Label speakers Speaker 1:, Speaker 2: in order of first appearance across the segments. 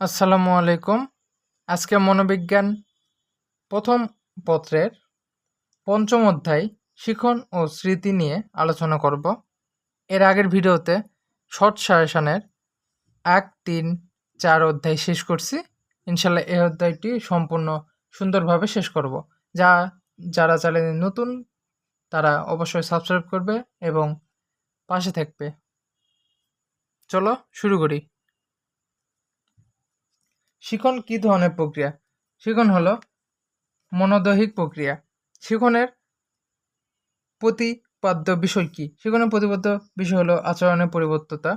Speaker 1: আসসালামু আলাইকুম। আজকে মনোবিজ্ঞান প্রথম পত্রের পঞ্চম অধ্যায় শিখন ও স্মৃতি নিয়ে আলোচনা করব। এর আগের ভিডিওতে শর্ট সাজেশনের এক, তিন, চার অধ্যায় শেষ করছি। ইনশাল্লাহ এই অধ্যায়টি সম্পূর্ণ সুন্দরভাবে শেষ করব। যা, যারা চ্যানেলে নতুন, তারা অবশ্যই সাবস্ক্রাইব করবে এবং পাশে থাকবে। চলো শুরু করি। শিখন কী ধরনের প্রক্রিয়া? শিখন হলো মনোদৈহিক প্রক্রিয়া। শিখনের প্রতিপাদ্য বিষয় কী? শিখনের প্রতিপাদ্য বিষয় হলো আচরণের পরিবর্ততা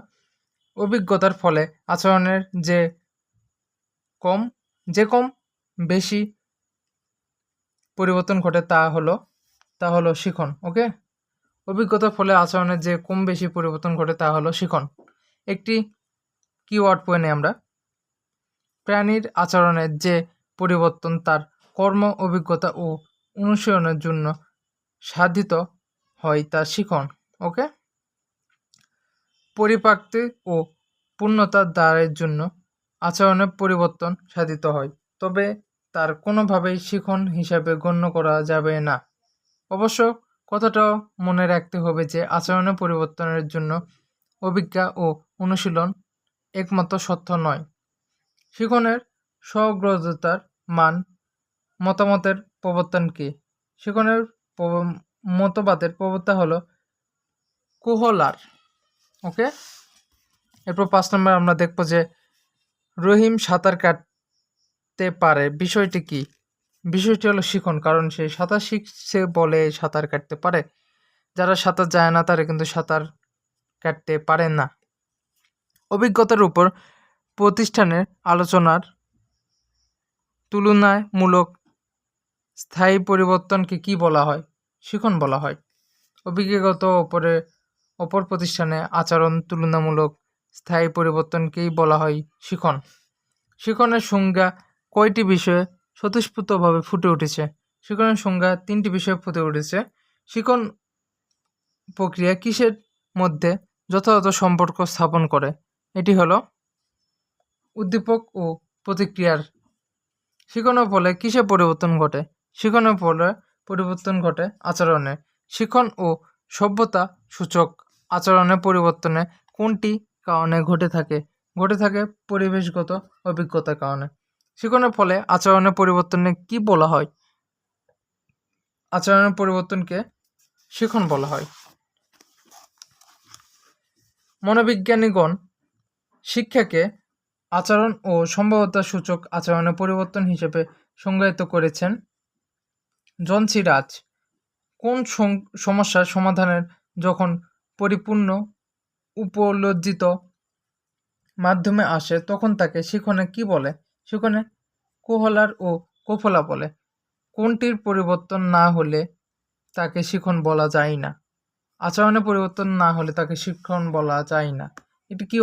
Speaker 1: অভিজ্ঞতার ফলে আচরণের যে কম যে কম বেশি পরিবর্তন ঘটে তা হলো তা হলো শিখন, ওকে? অভিজ্ঞতার ফলে আচরণের যে কম বেশি পরিবর্তন ঘটে তা হলো শিখন। একটি কিওয়ার্ড পয়ে নেই আমরা। প্রাণীর আচরণের যে পরিবর্তন তার কর্ম, অভিজ্ঞতা ও অনুশীলনের জন্য সাধিত হয় তা শিখন ওকে পরিপাক্তি ও পূর্ণতার দ্বারের জন্য আচরণের পরিবর্তন সাধিত হয়। তবে তার কোনোভাবেই শিখন হিসাবে গণ্য করা যাবে না। অবশ্য কথাটাও মনে রাখতে হবে যে আচরণের পরিবর্তনের জন্য অভিজ্ঞা ও অনুশীলন একমাত্র সত্য নয়। শিখনের সগ্রজতার মান মতামতের প্রবর্তন কি? শিখনের মতবাদের প্রবর্তন হলো কোহলার। ওকে? এরপর পাঁচ নম্বর আমরা দেখব যে রহিম সাঁতার কাটতে পারে। বিষয়টি কি? বিষয়টি হলো শিখন, কারণ সে সাঁতার শিখছে বলে সাঁতার কাটতে পারে। যারা সাঁতার যায় না, তারা কিন্তু সাঁতার কাটতে পারে না। অভিজ্ঞতার উপর প্রতিষ্ঠানের আলোচনার তুলনামূলক স্থায়ী পরিবর্তনকে কি বলা হয়? শিখন বলা হয়। অভিজ্ঞগত ওপরে অপর প্রতিষ্ঠানে আচরণ তুলনামূলক স্থায়ী পরিবর্তনকেই বলা হয় শিখন। শিখনের সংজ্ঞা কয়টি বিষয়ে স্বতঃস্ফূর্তভাবে ফুটে উঠেছে? শিখনের সংজ্ঞা তিনটি বিষয়ে ফুটে উঠেছে। শিখন প্রক্রিয়া কিসের মধ্যে যথাযথ সম্পর্ক স্থাপন করে? এটি হলো উদ্দীপক ও প্রতিক্রিয়ার শিখনের ফলে কিসে পরিবর্তন ঘটে? শিখনের ফলে পরিবর্তন ঘটে আচরণে। শিখন ও সভ্যতা সূচক আচরণের পরিবর্তনে কোনটি কারণে ঘটে থাকে? ঘটে থাকে পরিবেশগত অভিজ্ঞতার কারণে। শিখনের ফলে আচরণের পরিবর্তনে কি বলা হয়? আচরণের পরিবর্তনকে শিখন বলা হয়। মনোবিজ্ঞানীগণ শিক্ষাকে আচরণ ও সম্ভাব্যতা সূচক আচরণের পরিবর্তন হিসেবে সংজ্ঞায়িত করেছেন জন সিরাজ কোন সমস্যার সমাধানের যখন পরিপূর্ণ উপলজ্জিত মাধ্যমে আসে, তখন তাকে শিখনে কি বলে? শিখনে কোহলার ও কোফলা বলে। কোনটির পরিবর্তন না হলে তাকে শিখন বলা যায় না? আচরণের পরিবর্তন না হলে তাকে শিক্ষণ বলা যায় না। এটি কি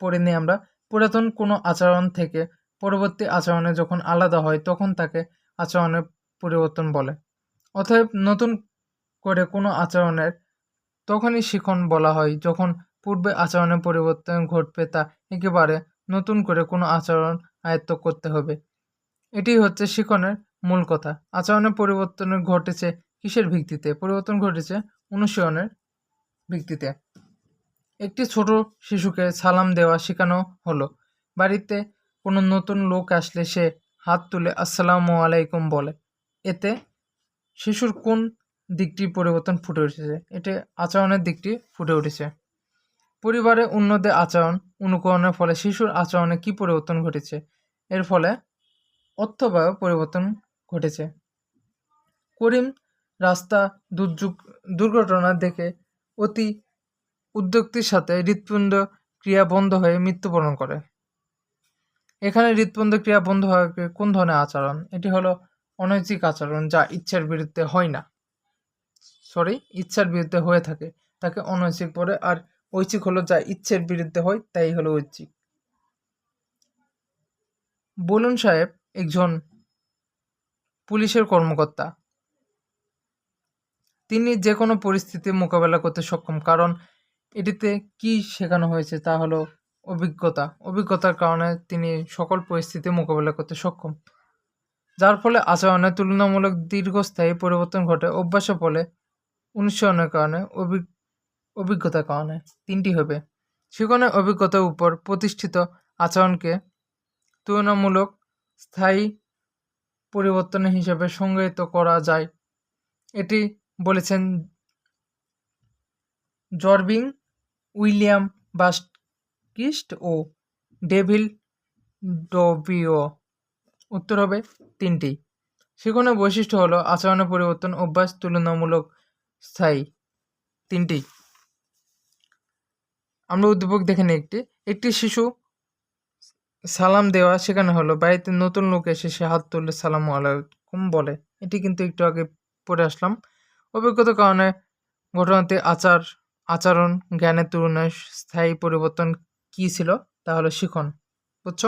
Speaker 1: পড়ে নিই আমরা। পুরাতন কোনো আচরণ থেকে পরবর্তী আচরণে যখন আলাদা হয়, তখন তাকে আচরণের পরিবর্তন বলে। অতএব নতুন করে কোনো আচরণের তখনই শিখন বলা হয় যখন পূর্বে আচরণের পরিবর্তন ঘটবে তা একেবারে নতুন করে কোনো আচরণ আয়ত্ত করতে হবে। এটি হচ্ছে শিখনের মূল কথা। আচরণের পরিবর্তন ঘটেছে কিসের ভিত্তিতে? পরিবর্তন ঘটেছে অনুশীলনের ভিত্তিতে। একটি ছোট শিশুকে সালাম দেওয়া শেখানো হলো। বাড়িতে কোনো নতুন লোক আসলে সে হাত তুলে আসসালামু আলাইকুম বলে। এতে শিশুর কোন দিকটি পরিবর্তন ফুটে উঠেছে? এটি আচরণের দিকটি ফুটে উঠেছে। পরিবারে অন্যদের আচরণ অনুকরণের ফলে শিশুর আচরণে কি পরিবর্তন ঘটেছে? এর ফলে অর্থবায় পরিবর্তন ঘটেছে। করিম রাস্তা দুর্যোগ দুর্ঘটনা দেখে অতি উদ্যোক্তির সাথে হৃৎপিণ্ড ক্রিয়া বন্ধ হয়ে মৃত্যুবরণ করে। এখানে হৃৎপিণ্ড ক্রিয়া বন্ধ হওয়া কোন ধরনের আচরণ? এটি হলো অনৈতিক আচরণ যা ইচ্ছার বিরুদ্ধে হয় না। সরি ইচ্ছার বিরুদ্ধে হয়ে থাকে, তাকে অনৈতিক বলে, আর ঐচ্ছিক হলো যা ইচ্ছের বিরুদ্ধে হয়, তাই হলো ঐচ্ছিক। বলুন সাহেব, একজন পুলিশের কর্মকর্তা। তিনি যে কোনো পরিস্থিতি মোকাবেলা করতে সক্ষম, কারণ এটিতে কি শেখানো হয়েছে তা হলো অভিজ্ঞতা। অভিজ্ঞতার কারণে তিনি সকল পরিস্থিতি মোকাবেলা করতে সক্ষম। যার ফলে আচরণে তুলনামূলক দীর্ঘস্থায়ী পরিবর্তন ঘটে অভ্যাসের ফলে অনুসরণের কারণে অভিজ্ঞ অভিজ্ঞতার কারণে তিনটি হবে। শিখনের অভিজ্ঞতার উপর প্রতিষ্ঠিত আচরণকে তুলনামূলক স্থায়ী পরিবর্তন হিসেবে সংজ্ঞায়িত করা যায়। এটি বলেছেন জর্বিং উইলিয়াম বাস্কিস্ট ও ডেভিল ডবিও উত্তর হবে তিনটি। শিখনের বৈশিষ্ট্য হলো আচরণের পরিবর্তন, অভ্যাস তুলনামূলক স্থায়ী। তিনটি। আমরা উদ্দীপক দেখে একটি। একটি শিশু সালাম দেওয়া সেখানে হলো। বাড়িতে নতুন লোক এসে সে হাত তুললে সালাম আলাইকুম বলে। এটি কিন্তু একটু আগে পড়ে আসলাম। অভিজ্ঞতার কারণে ঘটনাতে আচার আচরণ, জ্ঞানের তুলনায় স্থায়ী পরিবর্তন কী ছিল, তা হলো শিখন, বুঝছ?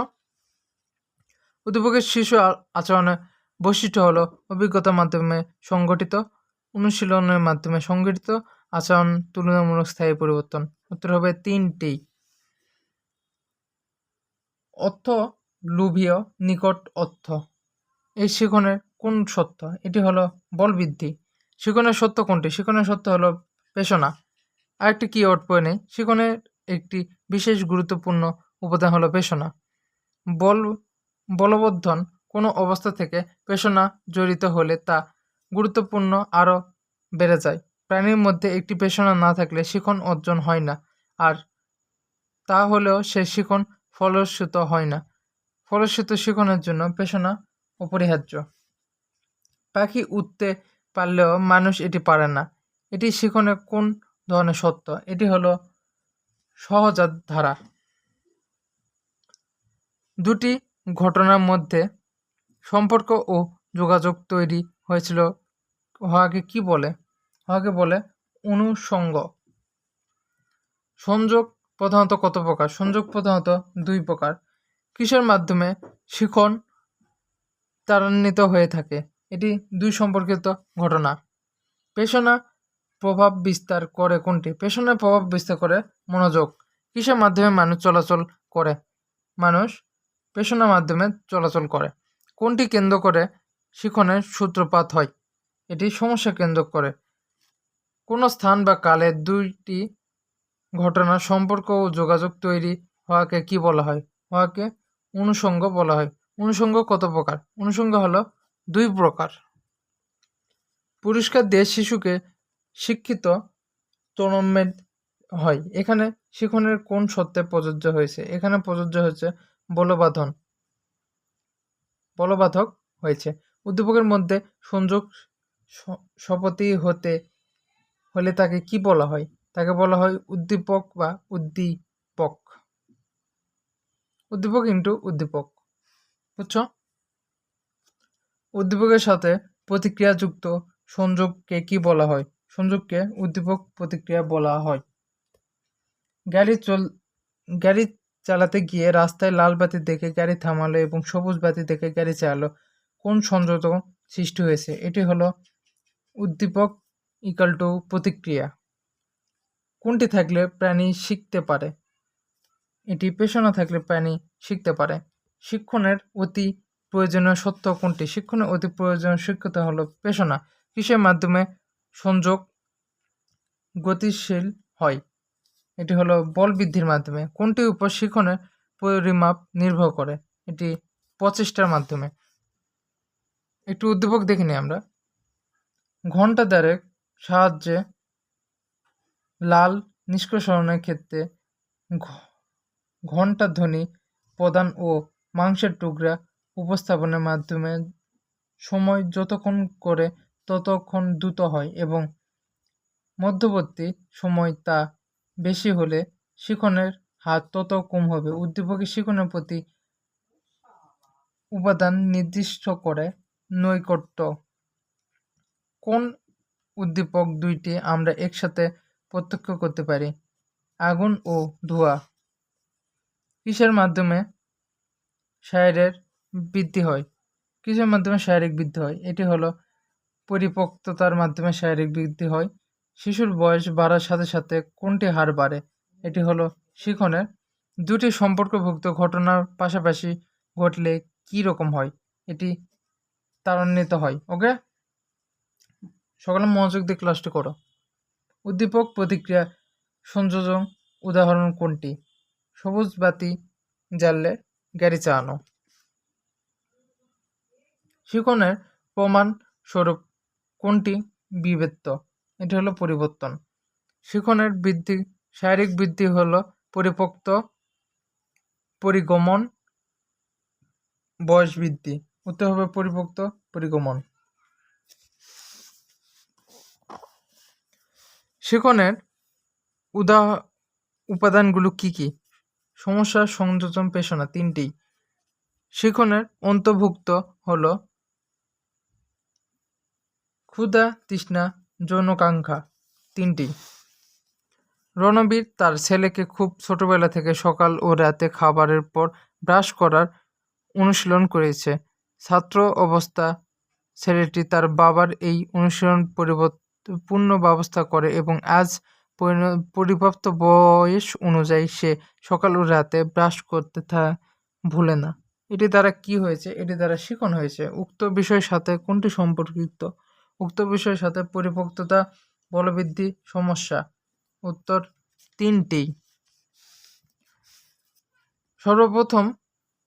Speaker 1: উদ্দীপকের শিশু আচরণের বৈশিষ্ট্য হলো অভিজ্ঞতার মাধ্যমে সংগঠিত, অনুশীলনের মাধ্যমে সংগঠিত আচরণ তুলনামূলক স্থায়ী পরিবর্তন। উত্তর হবে তিনটি অর্থ, লুভীয়, নিকট অর্থ। এই শিখনের কোন সত্য? এটি হলো বল বৃদ্ধি। শিখনের সত্য কোনটি? শিখনের সত্য হলো পেশনা। আরেকটি কি অর্থ পড়ে নেই শিখনের একটি বিশেষ গুরুত্বপূর্ণ উপাদান হলো পেশনা। বল বলবর্ধন কোনো অবস্থা থেকে পেশনা জড়িত হলে তা গুরুত্বপূর্ণ আরও বেড়ে যায়। প্রাণীর মধ্যে একটি পেশনা না থাকলে শিখন অর্জন হয় না, আর তা হলেও সে শিখন ফলশ্রুত হয় না। ফলশ্রুত শিখনের জন্য পেশনা অপরিহার্য। পাখি উঠতে পারলেও মানুষ এটি পারে না। এটি শিখনের কোন ধরনের সত্য। এটি হলো সহজাত ধারা। দুটি ঘটনার মধ্যে সম্পর্ক ও যোগাযোগ তৈরি হয়েছিল। হওয়াকে কি বলে? হওয়াকে বলে অনুষঙ্গ সংযোগ প্রধানত কত প্রকার? সংযোগ প্রধানত দুই প্রকার। কিসের মাধ্যমে? শিখন ত্বরান্বিত হয়ে থাকে। এটি দুই সম্পর্কিত ঘটনা। পেশনা প্রভাব বিস্তার করে কোনটি? পেশনার প্রভাব বিস্তার করে মনোযোগ। কিসের মাধ্যমে মানুষ চলাচল করে? মানুষ পেশনার মাধ্যমে চলাচল করে। কোনটি কেন্দ্র করে? শিখনের সূত্রপাত হয়। এটি সমস্যা কেন্দ্র করে। কোনো স্থান বা কালে দুইটি ঘটনার সম্পর্ক ও যোগাযোগ তৈরি হওয়াকে কি বলা হয়? হওয়াকে অনুষঙ্গ বলা হয়। অনুষঙ্গ কত প্রকার? অনুষঙ্গ হলো দুই প্রকার। পুরস্কার দেশ শিশুকে শিক্ষিত তরমেদ হয়। এখানে শিখনের কোন সত্যে প্রযোজ্য হয়েছে? এখানে প্রযোজ্য হয়েছে বলবাধন। বলবাধক হয়েছে। উদ্দীপকের মধ্যে সংযোগ শপথি হতে, হলে তাকে কি বলা হয়? তাকে বলা হয় উদ্দীপক বা উদ্দীপক। উদ্দীপক ইন্টু উদ্দীপক। বুঝছ? উদ্দীপকের সাথে প্রতিক্রিয়াযুক্ত সংযোগকে কি বলা হয়? সংযোগকে উদ্দীপক প্রতিক্রিয়া বলা হয়। গাড়ি চল, গাড়ি চালাতে গিয়ে রাস্তায় লাল বাতি দেখে গাড়ি থামালো এবং সবুজ বাতি দেখে গাড়ি চালালো। কোন সংযোগ সৃষ্টি হয়েছে? এটি হলো উদ্দীপক ইকাল টু প্রতিক্রিয়া। কোনটি থাকলে প্রাণী শিখতে পারে? এটি পেশনা থাকলে প্রাণী শিখতে পারে। শিক্ষণের অতি প্রয়োজনীয় সত্য কোনটি? শিক্ষণের অতি প্রয়োজনীয় শিক্ষতা হলো পেশনা কিসের মাধ্যমে সংযোগ গতিশীল হয়। এটি হলো বল বৃদ্ধির মাধ্যমে। কোনটির উপর শিখনের পরিমাপ নির্ভর করে? এটি প্রচেষ্টার মাধ্যমে। একটু উদ্দীপক দেখে নিই আমরা। ঘণ্টা দ্বারের সাহায্যে লাল নিষ্কাশনের ক্ষেত্রে ঘ- ঘণ্টার ধ্বনি প্রদান ও মাংসের টুকরা উপস্থাপনের মাধ্যমে সময় যতক্ষণ করে ততক্ষণ দ্রুত হয় এবং মধ্যবর্তী সময় তা বেশি হলে শিখনের হার তত কম হবে। উদ্দীপকের শিখনের প্রতি উপাদান নির্দিষ্ট করে নৈকট্য। কোন উদ্দীপক দুইটি আমরা একসাথে প্রত্যক্ষ করতে পারি? আগুন ও ধোঁয়া। কিসের মাধ্যমে শারীরের বৃদ্ধি হয়? কিসের মাধ্যমে শারীরিক বৃদ্ধি হয়? এটি হলো পরিপক্কতার মাধ্যমে শারীরিক বৃদ্ধি হয়। শিশুর বয়স বাড়ার সাথে সাথে কোনটি হার বাড়ে? এটি হলো শিখনের দুটি সম্পর্কভুক্ত ঘটনার পাশাপাশি ঘটলে কি রকম হয়? এটি তারান্বিত হয়, ওকে? সকলে মনোযোগ দিয়ে ক্লাসটি করো। উদ্দীপক প্রতিক্রিয়া সংযোজন উদাহরণ কোনটি? সবুজ বাতি জ্বাললে গাড়ি চালানো। শিকনের প্রমাণ স্বরূপ কোনটি বিবেত্য এটি হলো পরিবর্তন। শিখনের বৃদ্ধি, শারীরিক বৃদ্ধি হলো পরিপক্ত পরিগমন, বয়স বৃদ্ধি। উত্তর হবে পরিপক্ত পরিগমন। শিখনের উদা উপাদানগুলো কি কি? সমস্যা, সংযোজন, পেশনা তিনটি। শিখনের অন্তর্ভুক্ত হলো ক্ষুধা, তৃষ্ণা, যৌনকাঙ্ক্ষা তিনটি। রণবীর তার ছেলেকে খুব ছোটবেলা থেকে সকাল ও রাতে খাবারের পর ব্রাশ করার অনুশীলন করেছে। ছাত্র অবস্থা, ছেলেটি তার বাবার এই অনুশীলন পরিবর্ত পূর্ণ ব্যবস্থা করে এবং আজ পরিপ্রাপ্ত বয়স অনুযায়ী সে সকাল ও রাতে ব্রাশ করতে থা, ভুলে না। এটি দ্বারা কি হয়েছে? এটি দ্বারা শিখন হয়েছে। উক্ত বিষয়ের সাথে কোনটি সম্পর্কিত? উক্ত বিষয়ের সাথে পরিপক্ততা, বলবৃদ্ধি, সমস্যা। উত্তর তিনটি। সর্বপ্রথম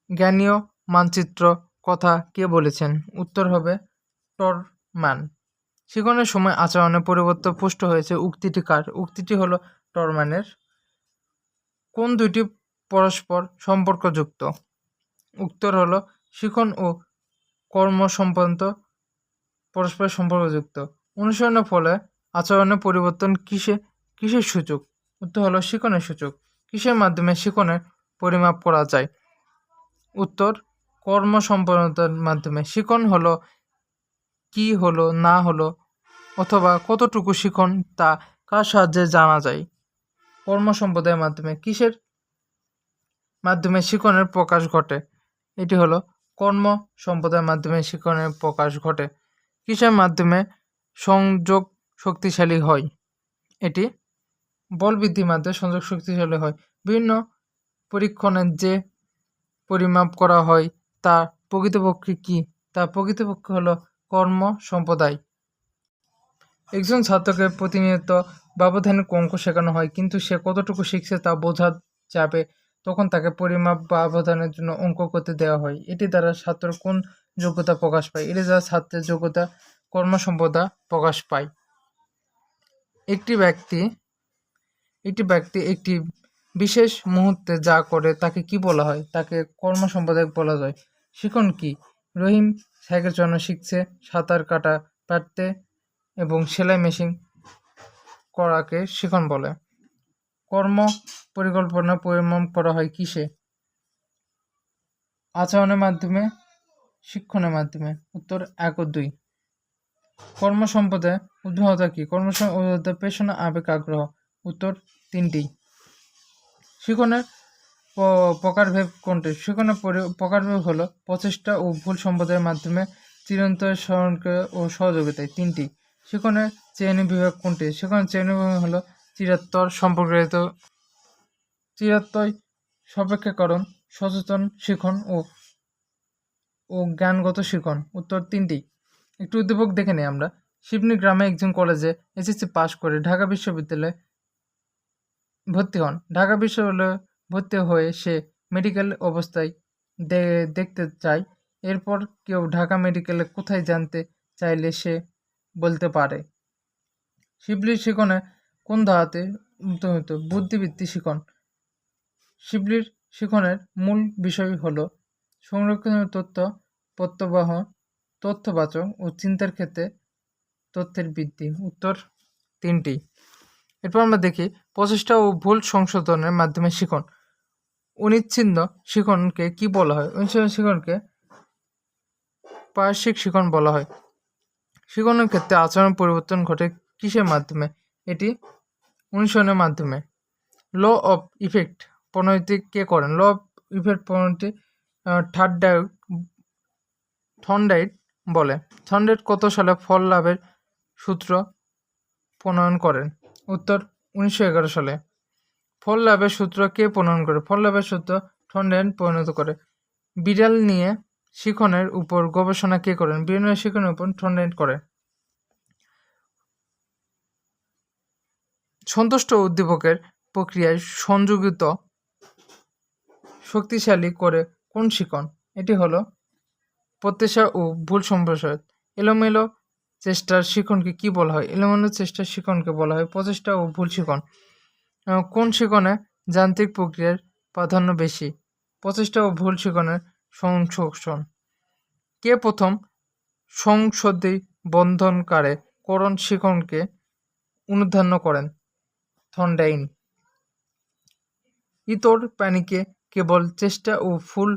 Speaker 1: জ্ঞানীয় মানচিত্র কথা কে বলেছেন? উত্তর হবে টরম্যান। শিখনের সময় আচরণে পরিবর্তন পুষ্ট হয়েছে উক্তিটি কার? উক্তিটি হলো টরম্যানের। কোন দুইটি পরস্পর সম্পর্কযুক্ত? উত্তর হলো শিখন ও কর্ম সম্পন্ত পরস্পর সম্পর্কযুক্ত। অনুসরণের ফলে আচরণের পরিবর্তন কিসে, কিসের সূচক উত্তর হলো শিখনের সূচক কিসের মাধ্যমে শিখনের পরিমাপ করা যায়? উত্তর, কর্ম সম্পন্নতার মাধ্যমে। শিকন হলো কি হলো, না হলো, অথবা কতটুকু শিখন তা কার সাহায্যে জানা যায়? কর্ম সম্প্রদায়ের মাধ্যমে। কিসের মাধ্যমে শিখনের প্রকাশ ঘটে? এটি হলো কর্ম সম্প্রদায়ের মাধ্যমে শিখনের প্রকাশ ঘটে। কিসের মাধ্যমে সংযোগ শক্তিশালী হয়? এটি বল বৃদ্ধির মাধ্যমে সংযোগ শক্তিশালী হয়। বিভিন্ন পরীক্ষণের যে পরিমাপ করা হয়, তা প্রকৃতপক্ষে কি? তা প্রকৃতপক্ষে হলো কর্ম সম্প্রদায়। একজন ছাত্রকে প্রতিনিয়ত ব্যবধানিক অঙ্ক শেখানো হয়, কিন্তু সে কতটুকু শিখছে তা বোঝা যাবে। তখন তাকে পরিমাপ বা ব্যবধানের জন্য অঙ্ক করতে দেওয়া হয়। এটি দ্বারা ছাত্র কোন যোগ্যতা প্রকাশ পায়। দ্বারা ছাত্রের যোগ্যতা, কর্মসম্পদা প্রকাশ পায়। একটি ব্যক্তি একটি ব্যক্তি একটি বিশেষ মুহূর্তে যা করে তাকে কি বলা হয়? তাকে কর্মসম্পাদক বলা যায়। শিখন কি? রহিম সাইকেল চালানো শিখছে, সাঁতার কাটা পারতে এবং সেলাই মেশিন করাকে শিখন বলে। কর্ম পরিকল্পনা পরিমাপ করা হয় কিসে? আচরণের মাধ্যমে শিক্ষণের মাধ্যমে। উত্তর এক ও দুই। কর্মসম্পদে উদ্ভবতা কি? কর্মসম্পদে পেশনা, আবেগ, আগ্রহ। উত্তর তিনটি। প- প্রকারভেদ কোনটি? পরি- প্রকারভেদ হলো প্রচেষ্টা ও ভুল সম্পদের মাধ্যমে চিরন্তর স্মরণকে ও সহযোগিতায়। তিনটি। শিখনের শ্রেণি বিভাগ কোনটি? শিখনের শ্রেণি বিভাগ হলো চিরাত্তর সম্পর্কিত চিরাত্তয় সাপেক্ষকরণ, সচেতন শিখন ও ও জ্ঞানগত শিখন উত্তর তিনটি। একটু উদ্দীপক দেখে নিই আমরা। শিবনী গ্রামে একজন কলেজে এসএসসি পাশ করে ঢাকা বিশ্ববিদ্যালয়ে ভর্তি হন। ঢাকা বিশ্ববিদ্যালয়ে ভর্তি হয়ে সে মেডিকেল অবস্থায় দেখতে চায়। এরপর কেউ ঢাকা মেডিকেলে কোথায় জানতে চাইলে সে বলতে পারে। শিবলির শিকনে কোন ধারাতে বুদ্ধিবৃত্তি শিখন শিবলির শিখনের মূল বিষয় হলো সংরক্ষণীয় তথ্য, প্রত্যবাহ, তথ্যবাচক ও চিন্তার ক্ষেত্রে তথ্যের বৃদ্ধি। উত্তর তিনটি। এরপর আমরা দেখি, প্রচেষ্টা ও ভুল সংশোধনের মাধ্যমে শিখন। অনিচ্ছিন্ন শিখনকে কি বলা হয়? অনিচ্ছিন্ন শিখনকে পার্শ্বিক শিখন বলা হয়। শিখনের ক্ষেত্রে আচরণ পরিবর্তন ঘটে কিসের মাধ্যমে? এটি অনুসরণের মাধ্যমে। ল অফ ইফেক্ট প্রণয়টি কে করেন? ল অফ ইফেক্ট প্রণয়টি ডায়ক থন্ডাইট বলে। থন্ডাইট কত সালে ফল লাভের সূত্র প্রণয়ন করেন? উত্তর, উনিশশো এগারো সালে। ফল লাভের সূত্র কে প্রণয়ন করে? ফল লাভের সূত্র ঠন্ডেন পরিণত করে। বিড়াল নিয়ে শিখনের উপর গবেষণা কে করেন? বিড়াল শিখনের উপর ঠন্ডেন করে। সন্তুষ্ট উদ্দীপকের প্রক্রিয়ায় সংযোজিত শক্তিশালী করে কোন শিকন? এটি হলো প্রত্যাশা ও ভুল সম্প্রসারণ এলোমেলো চেষ্টার শিকনকে কি বলা হয়? এলোমেলো চেষ্টার শিকনকে বলা হয় প্রচেষ্টা ও ভুল শিকন। কোন শিকনে যান্ত্রিক প্রক্রিয়ার প্রাধান্য বেশি? প্রচেষ্টা ও ভুল শিকনের সংশোষণ। কে প্রথম সংসদী বন্ধনকারে করণ শিকনকে অনুধান্য করেন? থন্ডাইন। ইতর প্রাণীকে কেবল চেষ্টা ও ফুল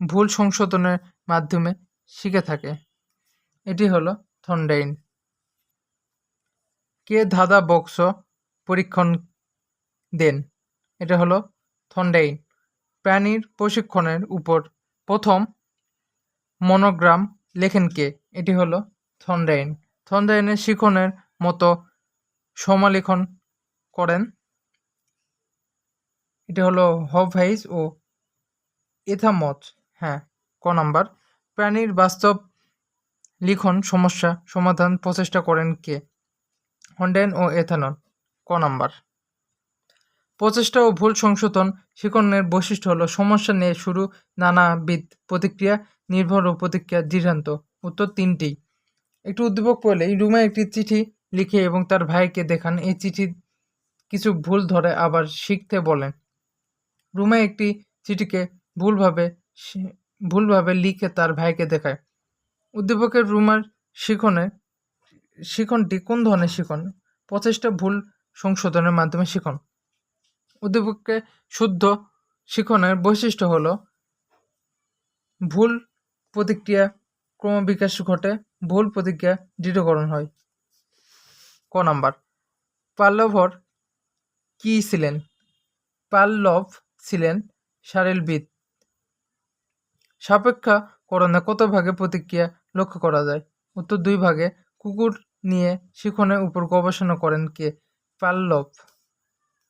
Speaker 1: ভুল সংশোধনের মাধ্যমে শিখে থাকে। এটি হলো থন্ডাইন। কে ধাঁধা বক্স পরীক্ষণ দেন? এটা হলো থন্ডাইন। প্রাণীর প্রশিক্ষণের উপর প্রথম মনোগ্রাম লেখেন কে? এটি হলো থন্ডাইন। থন্ডাইনের শিখনের মতো সমালেখন করেন এটি হলো হভাইস ও এথামত হ্যাঁ ক নাম্বার। প্রাণীর বাস্তব লিখন, সমস্যা, সমাধান, প্রচেষ্টা করেন কে? হন্ডেন ও এথানল, ক নাম্বার। প্রচেষ্টা ও ভুল সংশোধন শিকনের বৈশিষ্ট্য হলো সমস্যা নিয়ে শুরু, নানাবিধ প্রতিক্রিয়া, নির্ভর ও প্রতিক্রিয়া দৃঢ়ান্ত। উত্তর তিনটি। একটু উদ্দীপক পড়লেই রুমে একটি চিঠি লিখে এবং তার ভাইকে দেখান। এই চিঠি কিছু ভুল ধরে আবার শিখতে বলেন। রুমা একটি চিঠিকে ভুলভাবে ভুলভাবে লিখে তার ভাইকে দেখায়। উদ্দীপকের রুমার শিখনে, শিখনটি কোন ধরনের শিখন? প্রচেষ্টা ভুল সংশোধনের মাধ্যমে শিখন। উদ্দীপককে শুদ্ধ শিখনের বৈশিষ্ট্য হল, ভুল প্রতিক্রিয়া ক্রমবিকাশ ঘটে, ভুল প্রতিক্রিয়া দৃঢ়করণ হয়। ক নাম্বার, পাল্লভর কি ছিলেন? পাল্লভ ছিলেন শারীরবিদ সাপেক্ষাকরণে কত ভাগে প্রতিক্রিয়া লক্ষ্য করা যায়? উত্তর দুই ভাগে। কুকুর নিয়ে শিখনের উপর গবেষণা করেন কে? পাল্লভ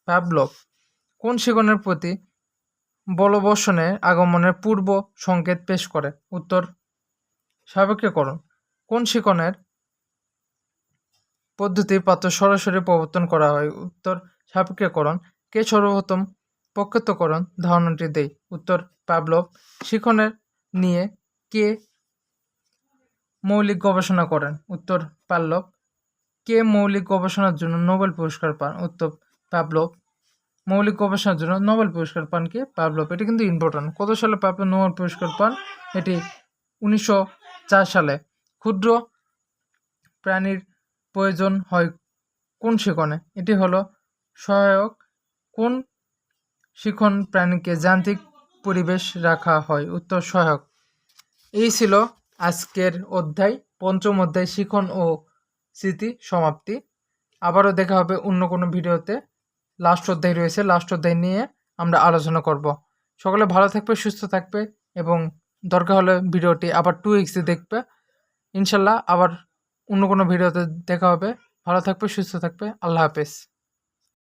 Speaker 1: পাবলভ কোন শিখনের প্রতি বলবর্ষণের আগমনের পূর্ব সংকেত পেশ করে? উত্তর, সাপেক্ষীকরণ। কোন শিখনের পদ্ধতির পাত্র সরাসরি প্রবর্তন করা হয়? উত্তর, সাপেক্ষীকরণ। কে সর্বপ্রথম প্রক্ষতকরণ ধারণাটি দেয় উত্তর পাবলভ শিখনের নিয়ে কে মৌলিক গবেষণা করেন? উত্তর পাল্লব কে মৌলিক গবেষণার জন্য নোবেল পুরস্কার পান? উত্তর পাবলভ মৌলিক গবেষণার জন্য নোবেল পুরস্কার পান কে? পাবলভ এটি কিন্তু ইম্পর্টেন্ট কত সালে পাবলভ নোবেল পুরস্কার পান? এটি উনিশশো চার সালে। ক্ষুদ্র প্রাণীর প্রয়োজন হয় কোন শিখনে? এটি হলো সহায়ক কোন শিখন প্রাণীকে যান্ত্রিক পরিবেশ রাখা হয়। উত্তর সহায়ক। এই ছিল আজকের অধ্যায়, পঞ্চম অধ্যায়, শিখন ও স্মৃতি সমাপ্তি। আবারও দেখা হবে অন্য কোনো ভিডিওতে। লাস্ট অধ্যায় রয়েছে, লাস্ট অধ্যায় নিয়ে আমরা আলোচনা করব। সকলে ভালো থাকবে, সুস্থ থাকবে এবং দরকার হলে ভিডিওটি আবার টু উইক্সে দেখবে। ইনশাল্লাহ আবার অন্য কোনো ভিডিওতে দেখা হবে। ভালো থাকবে, সুস্থ থাকবে। আল্লাহ হাফেজ।